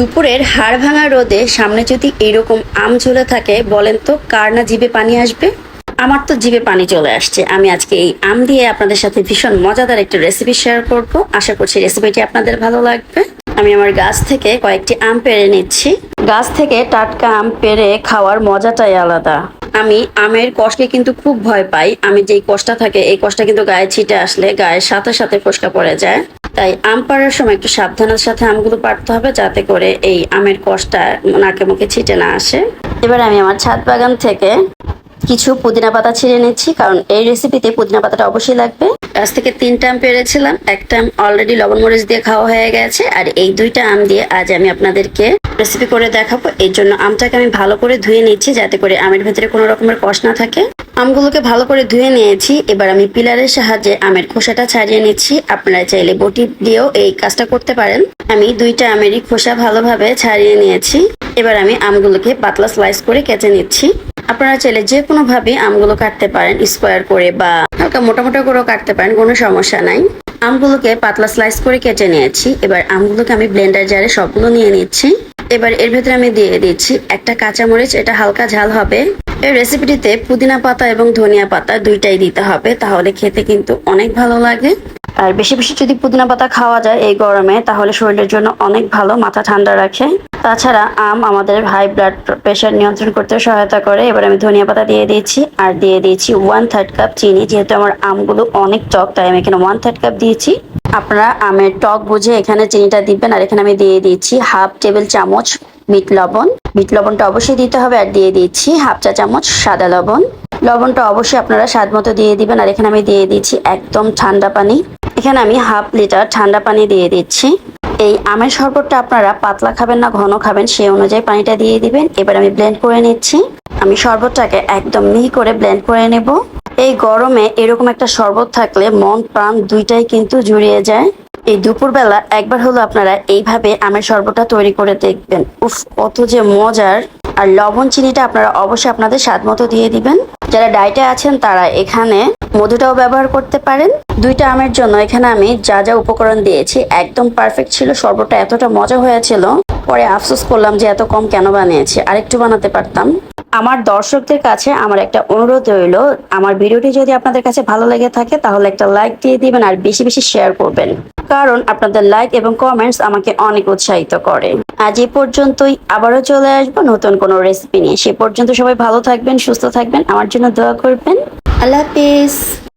দুপুরের হাড় ভাঙা রোদে সামনে যদি এইরকম আম ঝুলে থাকে, বলেন তো কার না জিভে পানি আসবে? আমার তো জিভে পানি চলে আসছে। আমি আজকে এই আম দিয়ে আপনাদের সাথে ভীষণ মজাদার একটা রেসিপি শেয়ার করব। আশা করছি রেসিপিটি আপনাদের ভালো লাগবে। আমি আমার গাছ থেকে কয়েকটি আম পেরে নিচ্ছি। গাছ থেকে টাটকা আম পেরে খাওয়ার মজাটাই আলাদা। আমি আমের কষ্টকে কিন্তু খুব ভয় পাই। আমি যেই কষ্টটা থাকে, এই কষ্টটা কিন্তু গায়ে ছিটে আসলে গায়ের সাথে সাথে ফসকা পড়ে যায়। তাই আম পাড়ার সময় একটু সাবধানের সাথে আমগুলো পাড়তে হবে যাতে করে এই আমের কষ্টটা নাকে মুখে ছিটে না আসে। এবার আমি আমার ছাদ বাগান থেকে কিছু পুদিনা পাতা ছিঁড়ে নিচ্ছি, কারণ এই রেসিপিতে পুদিনা পাতাটা অবশ্যই লাগবে। গাছ থেকে তিনটা আম পেরেছিলাম, একটা আম অলরেডি লবণ মরিচ দিয়ে খাওয়া হয়ে গেছে, আর এই দুইটা আম দিয়ে আজ আমি আপনাদেরকে রেসিপি করে দেখাবো। এর জন্য আমটাকে আমি ভালো করে ধুয়ে নিচ্ছি যাতে করে আমের ভেতরে কোনো রকমের কষ না থাকে। আমগুলোকে ভালো করে ধুয়ে নিয়েছি। এবার আমি পিলারের সাহায্যে আমের খোসাটা ছাড়িয়ে নিচ্ছি। আপনারা চাইলে বটি দিয়েও এই কাজটা করতে পারেন। আমি দুইটা আমেরই খোসা ভালোভাবে ছাড়িয়ে নিয়েছি। এবার আমি আমগুলোকে পাতলা স্লাইস করে কেটে নিচ্ছি। আপনারা চাইলে যে কোনো ভাবে আমগুলো কাটতে পারেন স্কোয়ার করে বা হালকা মোটা মোটা করেও কাটতে পারেন, কোনো সমস্যা নাই। আমগুলোকে পাতলা স্লাইস করে কেটে নিয়েছি। এবার আমগুলোকে আমি ব্লেন্ডার জারে সবগুলো নিয়ে নিচ্ছি। এবার এর ভেতরে আমি দিয়ে দিচ্ছি একটা কাঁচামরিচ, এটা হালকা ঝাল হবে। এই রেসিপিটিতে পুদিনা পাতা এবং ধনিয়া পাতা দুইটাই দিতে হবে, তাহলে খেতে কিন্তু অনেক ভালো লাগে। আর বেশি বেশি যদি পুদিনা পাতা খাওয়া যায় এই গরমে, তাহলে শরীরের জন্য অনেক ভালো, মাথা ঠান্ডা রাখে। তাছাড়া আম আমাদের হাই ব্লাড প্রেশার নিয়ন্ত্রণ করতে সহায়তা করে। এবার আমি ধনিয়া পাতা দিয়ে দিয়েছি আর দিয়ে দিয়েছি ওয়ান থার্ড কাপ চিনি, যেহেতু আমার আমগুলো অনেক টক, তাই আমি এখানে ওয়ান থার্ড কাপ দিয়েছি। আপনারা আমের টক বুঝে এখানে চিনিটা দিবেন, আর এখানে আমি দিয়ে দিচ্ছি হাফ টেবিল চামচ মিট লবণ। মিট লবণটা অবশ্যই দিতে হবে, আর দিয়ে দিচ্ছি হাফ চা চামচ সাদা লবণ। লবণটা অবশ্যই আপনারা স্বাদ মতো দিয়ে দিবেন, আর এখানে আমি দিয়ে দিচ্ছি একদম ঠান্ডা পানি। এখানে আমি হাফ লিটার ঠান্ডা পানি দিয়ে দিচ্ছি। এই আমের শরবতটা আপনারা পাতলা খাবেন না, ঘন খাবেন, সেই অনুযায়ী পানিটা দিয়ে দিবেন। এবার আমি ব্লেন্ড করে নিচ্ছি। আমি শরবতটাকে একদম মিহি করে ব্লেন্ড করে নেব। এই গরমে এরকম একটা শরবত থাকলে মন, প্রাণ দুইটাই কিন্তু জুড়িয়ে যায়। এই দুপুরবেলা একবার হলো আপনারা এইভাবে আমের শরবতটা তৈরি করে দেখবেন। উফ, কত যে মজার। আর লবণ চিনিটা আপনারা অবশ্যই আপনাদের স্বাদ মতো দিয়ে দিবেন। যারা ডায়েটে আছেন তারা এখানে মধুটাও ব্যবহার করতে পারেন। দুইটা আমের জন্য এখানে আমি যা যা উপকরণ দিয়েছি, একদম পারফেক্ট ছিল। শরবতটা এতটা মজা হয়েছিল। পরে আফসোস করলাম যে এত কম কেন বানিয়েছি? আরেকটু বানাতে পারতাম। আমার দর্শকদের কাছে আমার একটা অনুরোধ রইল। আমার ভিডিওটি যদি আপনাদের কাছে ভালো লেগে থাকে, তাহলে একটা লাইক দিয়ে দিবেন আর বেশি বেশি শেয়ার করবেন। কারণ আপনাদের লাইক এবং কমেন্টস আমাকে অনেক উৎসাহিত করে। আজ এ পর্যন্তই আবারও চলে আসব নতুন কোনো রেসিপি নিয়ে। সে পর্যন্ত সবাই ভালো থাকবেন, সুস্থ থাকবেন। আমার জন্য দোয়া করবেন। আল্লাহ হাফিজ।